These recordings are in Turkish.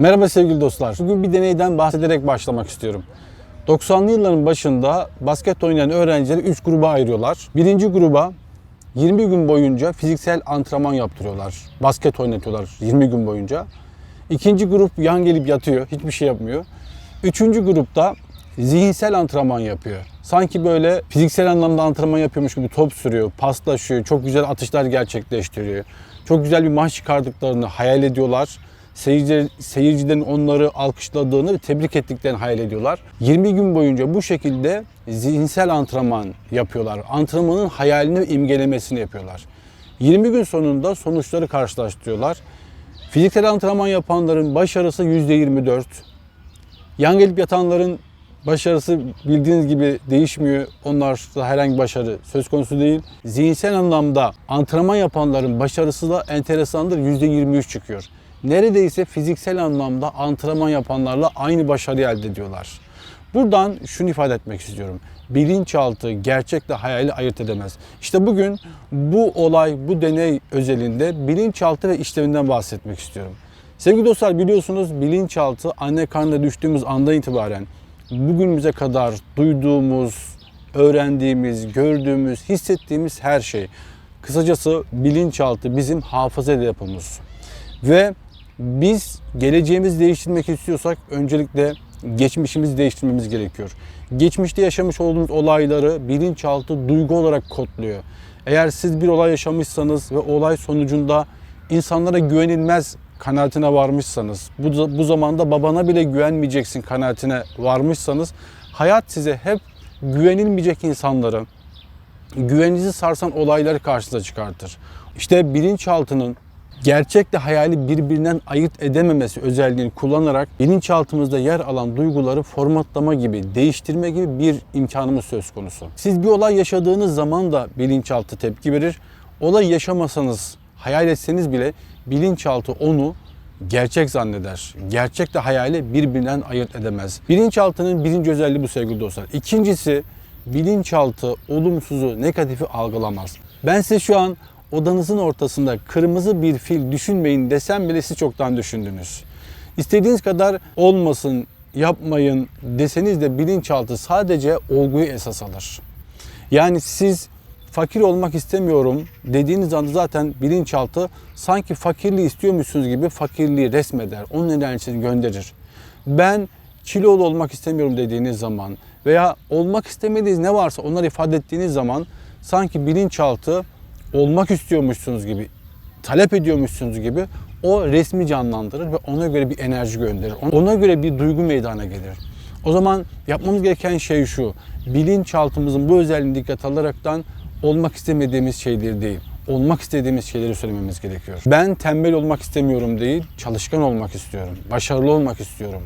Merhaba sevgili dostlar. Bugün bir deneyden bahsederek başlamak istiyorum. 90'lı yılların başında basket oynayan öğrencileri 3 gruba ayırıyorlar. Birinci gruba 20 gün boyunca fiziksel antrenman yaptırıyorlar. Basket oynatıyorlar 20 gün boyunca. İkinci grup yan gelip yatıyor, hiçbir şey yapmıyor. Üçüncü grupta zihinsel antrenman yapıyor. Sanki böyle fiziksel anlamda antrenman yapıyormuş gibi top sürüyor, paslaşıyor, çok güzel atışlar gerçekleştiriyor. Çok güzel bir maç çıkardıklarını hayal ediyorlar. Seyirci, seyircilerin onları alkışladığını ve tebrik ettiklerini hayal ediyorlar. 20 gün boyunca bu şekilde zihinsel antrenman yapıyorlar. Antrenmanın hayalini imgelemesini yapıyorlar. 20 gün sonunda sonuçları karşılaştırıyorlar. Fiziksel antrenman yapanların başarısı %24. Yan gelip yatanların başarısı bildiğiniz gibi değişmiyor. Onlarda herhangi başarı söz konusu değil. Zihinsel anlamda antrenman yapanların başarısı da enteresandır. %23 çıkıyor. Neredeyse fiziksel anlamda antrenman yapanlarla aynı başarıyı elde ediyorlar. Buradan şunu ifade etmek istiyorum. Bilinçaltı gerçekle hayali ayırt edemez. İşte bugün bu olay, bu deney özelinde bilinçaltı ve işlevinden bahsetmek istiyorum. Sevgili dostlar biliyorsunuz bilinçaltı anne karnına düştüğümüz andan itibaren bugünümüze kadar duyduğumuz, öğrendiğimiz, gördüğümüz, hissettiğimiz her şey. Kısacası bilinçaltı bizim hafıza yapımız. Ve biz geleceğimizi değiştirmek istiyorsak öncelikle geçmişimizi değiştirmemiz gerekiyor. Geçmişte yaşamış olduğumuz olayları bilinçaltı duygu olarak kodluyor. Eğer siz bir olay yaşamışsanız ve olay sonucunda insanlara güvenilmez kanaatine varmışsanız, bu, bu zamanda babana bile güvenmeyeceksin kanaatine varmışsanız, hayat size hep güvenilmeyecek insanları, güveninizi sarsan olayları karşınıza çıkartır. İşte bilinçaltının gerçekle hayali birbirinden ayırt edememesi özelliğini kullanarak bilinçaltımızda yer alan duyguları formatlama gibi, değiştirme gibi bir imkanımız söz konusu. Siz bir olay yaşadığınız zaman da bilinçaltı tepki verir. Olay yaşamasanız, hayal etseniz bile bilinçaltı onu gerçek zanneder. Gerçekle hayali birbirinden ayırt edemez. Bilinçaltının birinci özelliği bu sevgili dostlar. İkincisi bilinçaltı olumsuzu, negatifi algılamaz. Ben size şu an odanızın ortasında kırmızı bir fil düşünmeyin desem bile siz çoktan düşündünüz. İstediğiniz kadar olmasın, yapmayın deseniz de bilinçaltı sadece olguyu esas alır. Yani siz fakir olmak istemiyorum dediğiniz anda zaten bilinçaltı sanki fakirliği istiyormuşsunuz gibi fakirliği resmeder. Onun enerjisini gönderir. Ben kilolu olmak istemiyorum dediğiniz zaman veya olmak istemediğiniz ne varsa onları ifade ettiğiniz zaman sanki bilinçaltı olmak istiyormuşsunuz gibi, talep ediyormuşsunuz gibi o resmi canlandırır ve ona göre bir enerji gönderir. Ona göre bir duygu meydana gelir. O zaman yapmamız gereken şey şu. Bilinçaltımızın bu özelliğini dikkat alaraktan olmak istemediğimiz şeyleri değil, olmak istediğimiz şeyleri söylememiz gerekiyor. Ben tembel olmak istemiyorum değil, çalışkan olmak istiyorum. Başarılı olmak istiyorum.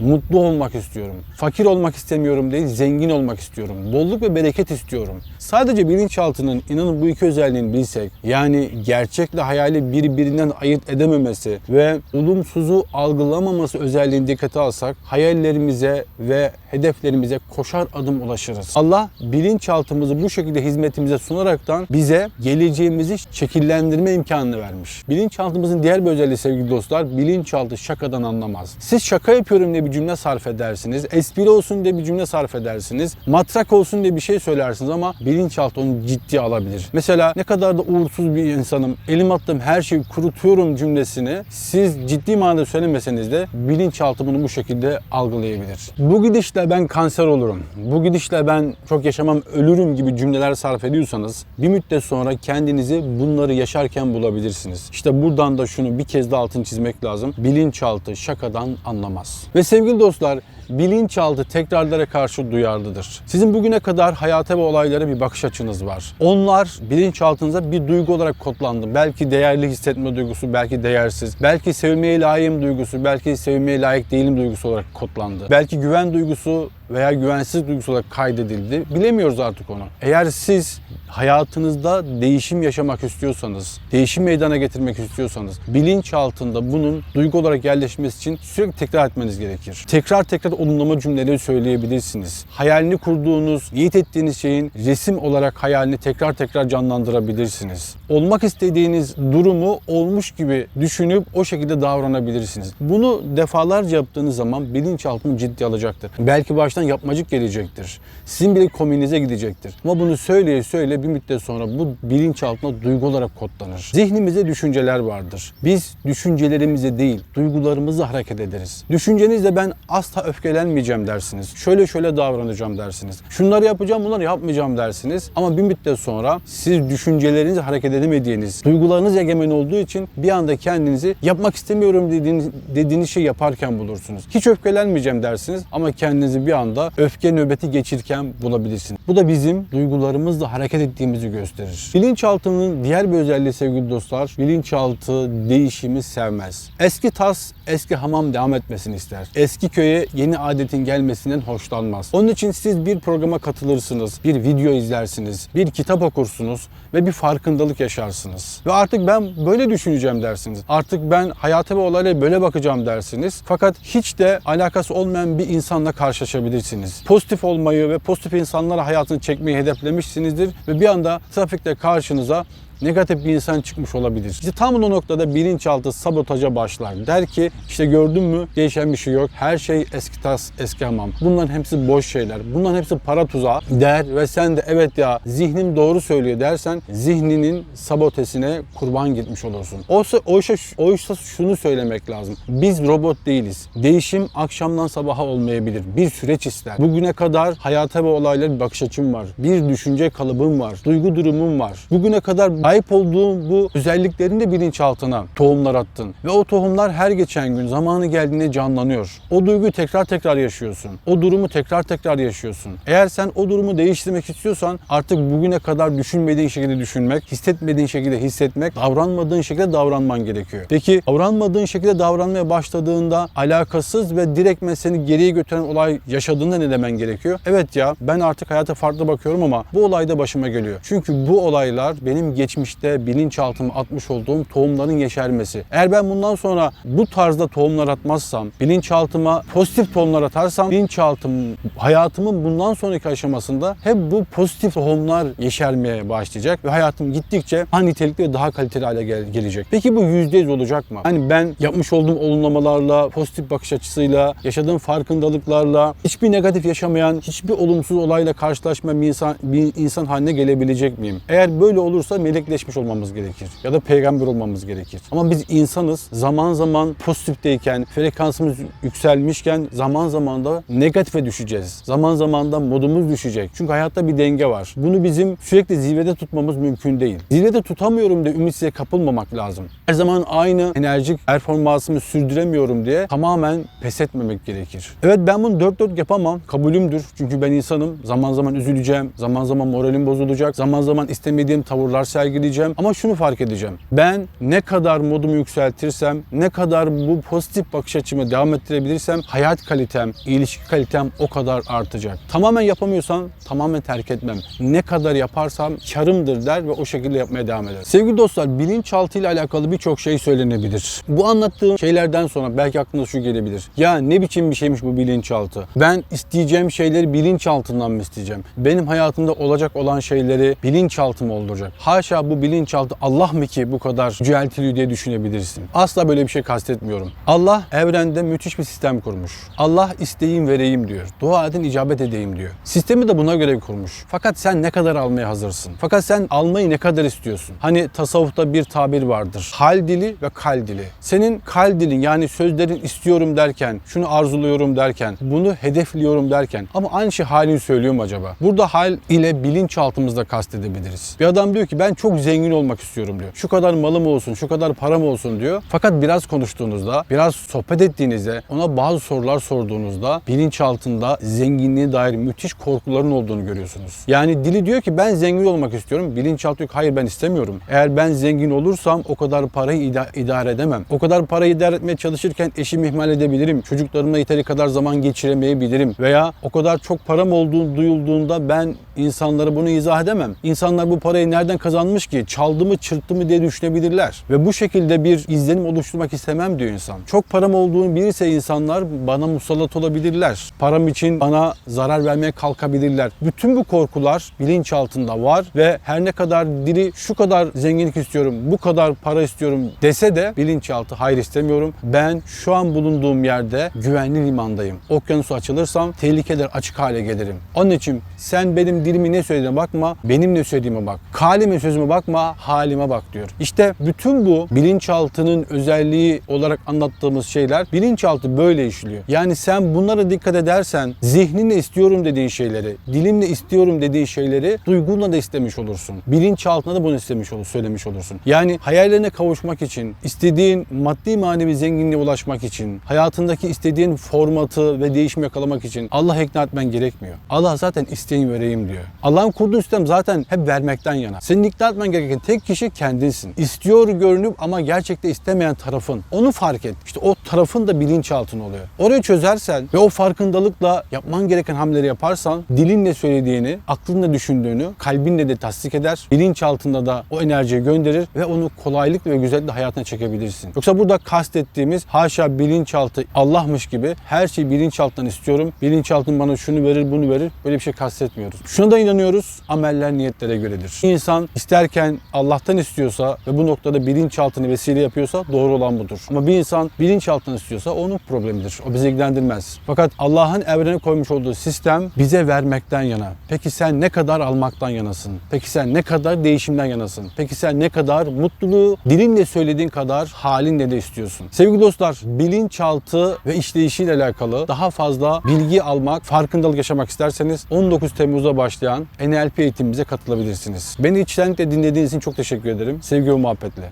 Mutlu olmak istiyorum. Fakir olmak istemiyorum değil, zengin olmak istiyorum. Bolluk ve bereket istiyorum. Sadece bilinçaltının inanın bu iki özelliğini bilsek, yani gerçekle hayali birbirinden ayırt edememesi ve olumsuzu algılamaması özelliğini dikkate alsak, hayallerimize ve hedeflerimize koşar adım ulaşırız. Allah bilinçaltımızı bu şekilde hizmetimize sunaraktan bize geleceğimizi şekillendirme imkanını vermiş. Bilinçaltımızın diğer bir özelliği sevgili dostlar, bilinçaltı şakadan anlamaz. Siz şaka yapıyorum diye bir cümle sarf edersiniz, espri olsun diye bir cümle sarf edersiniz, matrak olsun diye bir şey söylersiniz ama bilinçaltı onu ciddiye alabilir. Mesela ne kadar da uğursuz bir insanım, elim attığım her şeyi kurutuyorum cümlesini siz ciddi manada söylemeseniz de bilinçaltı bunu bu şekilde algılayabilir. Bu gidişle ben kanser olurum, bu gidişle ben çok yaşamam ölürüm gibi cümleler sarf ediyorsanız bir müddet sonra kendinizi bunları yaşarken bulabilirsiniz. İşte buradan da şunu bir kez daha altını çizmek lazım. Bilinçaltı şakadan anlamaz. Ve sevgili dostlar bilinçaltı tekrarlara karşı duyarlıdır. Sizin bugüne kadar hayata ve olaylara bir bakış açınız var. Onlar bilinçaltınıza bir duygu olarak kodlandı. Belki değerli hissetme duygusu, belki değersiz, belki sevmeye layığım duygusu, belki sevmeye layık değilim duygusu olarak kodlandı. Belki güven duygusu veya güvensiz duygusu olarak kaydedildi. Bilemiyoruz artık onu. Eğer siz hayatınızda değişim yaşamak istiyorsanız, değişim meydana getirmek istiyorsanız, bilinç altında bunun duygu olarak yerleşmesi için sürekli tekrar etmeniz gerekir. Tekrar tekrar olumlama cümleleri söyleyebilirsiniz. Hayalini kurduğunuz, niyet ettiğiniz şeyin resim olarak hayalini tekrar tekrar canlandırabilirsiniz. Olmak istediğiniz durumu olmuş gibi düşünüp o şekilde davranabilirsiniz. Bunu defalarca yaptığınız zaman bilinçaltını ciddi alacaktır. Belki baştan yapmacık gelecektir. Sizin bile komiğinize gidecektir. Ama bunu söyleye söyle bir müddet sonra bu bilinçaltına duygu olarak kodlanır. Zihnimizde düşünceler vardır. Biz düşüncelerimize değil, duygularımızla hareket ederiz. Düşüncenizle ben asla öfkelenmeyeceğim dersiniz. Şöyle şöyle davranacağım dersiniz. Şunları yapacağım, bunları yapmayacağım dersiniz. Ama bir müddet sonra siz düşüncelerinizle hareket edemediğiniz, duygularınız egemen olduğu için bir anda kendinizi yapmak istemiyorum dediğiniz, dediğiniz şey yaparken bulursunuz. Hiç öfkelenmeyeceğim dersiniz ama kendinizi bir anda öfke nöbeti geçirken bulabilirsiniz. Bu da bizim duygularımızla hareket ettiğimizi gösterir. Bilinçaltının diğer bir özelliği sevgili dostlar, bilinçaltı değişimi sevmez. Eski tas, eski hamam devam etmesini ister. Eski köye yeni adetin gelmesinden hoşlanmaz. Onun için siz bir programa katılırsınız, bir video izlersiniz, bir kitap okursunuz ve bir farkındalık yaşarsınız. Ve artık ben böyle düşüneceğim dersiniz. Artık ben hayata ve olaylara böyle bakacağım dersiniz. Fakat hiç de alakası olmayan bir insanla karşılaşabilirsiniz. Pozitif olmayı ve pozitif insanlara hayatını çekmeyi hedeflemişsinizdir ve bir anda trafikte karşınıza negatif bir insan çıkmış olabilir. İşte tam o noktada bilinçaltı sabotaja başlar. Der ki işte gördün mü değişen bir şey yok. Her şey eski tas eski hamam. Bunların hepsi boş şeyler. Bunların hepsi para tuzağı der ve sen de evet ya zihnim doğru söylüyor dersen zihninin sabotesine kurban gitmiş olursun. Oysa, oysa, oysa şunu söylemek lazım. Biz robot değiliz. Değişim akşamdan sabaha olmayabilir. Bir süreç ister. Bugüne kadar hayata ve olaylara bir bakış açım var. Bir düşünce kalıbım var. Duygu durumum var. Bugüne kadar sahip olduğun bu özelliklerini de bilinçaltına tohumlar attın. Ve o tohumlar her geçen gün zamanı geldiğinde canlanıyor. O duyguyu tekrar tekrar yaşıyorsun. O durumu tekrar tekrar yaşıyorsun. Eğer sen o durumu değiştirmek istiyorsan artık bugüne kadar düşünmediğin şekilde düşünmek, hissetmediğin şekilde hissetmek, davranmadığın şekilde davranman gerekiyor. Peki davranmadığın şekilde davranmaya başladığında alakasız ve direkt seni geriye götüren olay yaşadığında ne demen gerekiyor? Evet ya ben artık hayata farklı bakıyorum ama bu olay da başıma geliyor. Çünkü bu olaylar benim geçmişte bilinçaltıma atmış olduğum tohumların yeşermesi. Eğer ben bundan sonra bu tarzda tohumlar atmazsam, bilinçaltıma pozitif tohumlar atarsam, bilinçaltım hayatımın bundan sonraki aşamasında hep bu pozitif tohumlar yeşermeye başlayacak ve hayatım gittikçe daha nitelikli ve daha kaliteli hale gel- gelecek. Peki bu %100 olacak mı? Hani ben yapmış olduğum olumlamalarla, pozitif bakış açısıyla, yaşadığım farkındalıklarla, hiçbir negatif yaşamayan, hiçbir olumsuz olayla karşılaşmayan bir insan, bir insan haline gelebilecek miyim? Eğer böyle olursa melekleşmiş olmamız gerekir. Ya da peygamber olmamız gerekir. Ama biz insanız. Zaman zaman pozitifteyken, frekansımız yükselmişken zaman zaman da negatife düşeceğiz. Zaman zaman da modumuz düşecek. Çünkü hayatta bir denge var. Bunu bizim sürekli zirvede tutmamız mümkün değil. Zirvede tutamıyorum diye ümitsize kapılmamak lazım. Her zaman aynı enerjik performansımı sürdüremiyorum diye tamamen pes etmemek gerekir. Evet ben bunu dört dört yapamam. Kabulümdür. Çünkü ben insanım. Zaman zaman üzüleceğim. Zaman zaman moralim bozulacak. Zaman zaman istemediğim tavırlar sergileyeceğim. Ama şunu fark edeceğim. Ben ne kadar modumu yükseltirsem, ne kadar bu pozitif bakış açımı devam ettirebilirsem hayat kalitem, ilişki kalitem o kadar artacak. Tamamen yapamıyorsam tamamen terk etmem. Ne kadar yaparsam karımdır der ve o şekilde yapmaya devam eder. Sevgili dostlar bilinçaltı ile alakalı birçok şey söylenebilir. Bu anlattığım şeylerden sonra belki aklınıza şu gelebilir. Ya ne biçim bir şeymiş bu bilinçaltı? Ben isteyeceğim şeyleri bilinçaltından mı isteyeceğim? Benim hayatımda olacak olan şeyleri bilinçaltım olduracak. Haşa bu bilinçaltı Allah mı ki bu kadar yüceltiliyor diye düşünebilirsin. Asla böyle bir şey kastetmiyorum. Allah evrende müthiş bir sistem kurmuş. Allah isteyeyim vereyim diyor. Dua edin icabet edeyim diyor. Sistemi de buna göre kurmuş. Fakat sen ne kadar almaya hazırsın? Fakat sen almayı ne kadar istiyorsun? Hani tasavvufta bir tabir vardır. Hal dili ve kal dili. Senin kal dilin yani sözlerin istiyorum derken, şunu arzuluyorum derken, bunu hedefliyorum derken ama aynı şey halin söylüyor mu acaba? Burada hal ile bilinçaltımızda kastedebiliriz. Bir adam diyor ki ben çok çok zengin olmak istiyorum diyor. Şu kadar malım olsun, şu kadar param olsun diyor. Fakat biraz konuştuğunuzda, biraz sohbet ettiğinizde, ona bazı sorular sorduğunuzda bilinçaltında zenginliğe dair müthiş korkuların olduğunu görüyorsunuz. Yani dili diyor ki ben zengin olmak istiyorum. Bilinçaltı diyor ki hayır ben istemiyorum. Eğer ben zengin olursam o kadar parayı ida- idare edemem. O kadar parayı idare etmeye çalışırken eşimi ihmal edebilirim. Çocuklarımla yeteri kadar zaman geçiremeyebilirim. Veya o kadar çok param olduğu duyulduğunda ben insanlara bunu izah edemem. İnsanlar bu parayı nereden kazanmış ki? Çaldı mı çırptı mı diye düşünebilirler. Ve bu şekilde bir izlenim oluşturmak istemem diyor insan. Çok param olduğunu bilirse insanlar bana musallat olabilirler. Param için bana zarar vermeye kalkabilirler. Bütün bu korkular bilinçaltında var ve her ne kadar dili şu kadar zenginlik istiyorum, bu kadar para istiyorum dese de bilinçaltı hayır istemiyorum. Ben şu an bulunduğum yerde güvenli limandayım. Okyanusu açılırsam tehlikeler açık hale gelirim. Onun için sen benim dilimi ne söylediğime bakma, benim ne söylediğime bak. Kalimin sözüme bakma, halime bak diyor. İşte bütün bu bilinçaltının özelliği olarak anlattığımız şeyler bilinçaltı böyle işliyor. Yani sen bunlara dikkat edersen zihninle istiyorum dediğin şeyleri, dilimle istiyorum dediği şeyleri duygunla da istemiş olursun. Bilinçaltına da bunu istemiş olur, söylemiş olursun. Yani hayallerine kavuşmak için, istediğin maddi manevi zenginliğe ulaşmak için, hayatındaki istediğin formatı ve değişimi yakalamak için Allah ikna etmen gerekmiyor. Allah zaten isteyin vereyim diyor. Allah'ın kurduğu sistem zaten hep vermekten yana. Senin ikna etmen gereken tek kişi kendinsin. İstiyor görünüp ama gerçekte istemeyen tarafın. Onu fark et. İşte o tarafın da bilinçaltın oluyor. Orayı çözersen ve o farkındalıkla yapman gereken hamleleri yaparsan dilinle söylediğini, aklınla düşündüğünü, kalbinle de tasdik eder. Bilinçaltında da o enerjiyi gönderir ve onu kolaylıkla ve güzellikle hayatına çekebilirsin. Yoksa burada kastettiğimiz haşa bilinçaltı Allah'mış gibi her şeyi bilinçaltından istiyorum. Bilinçaltın bana şunu verir, bunu verir. Böyle bir şey kastetmiyoruz. Şuna da inanıyoruz. Ameller niyetlere göredir. İnsan isterken Allah'tan istiyorsa ve bu noktada bilinçaltını vesile yapıyorsa doğru olan budur. Ama bir insan bilinçaltından istiyorsa onun problemidir. O bizi ilgilendirmez. Fakat Allah'ın evrene koymuş olduğu sistem bize vermekten yana. Peki sen ne kadar almaktan yanasın? Peki sen ne kadar değişimden yanasın? Peki sen ne kadar mutluluğu dilinle söylediğin kadar halinle de istiyorsun? Sevgili dostlar, bilinçaltı ve işleyişiyle alakalı daha fazla bilgi almak, farkındalık yaşamak isterseniz 19 Temmuz'da başlayan NLP eğitimimize katılabilirsiniz. Beni içtenlikle dinlediğiniz için çok teşekkür ederim. Sevgi ve muhabbetle.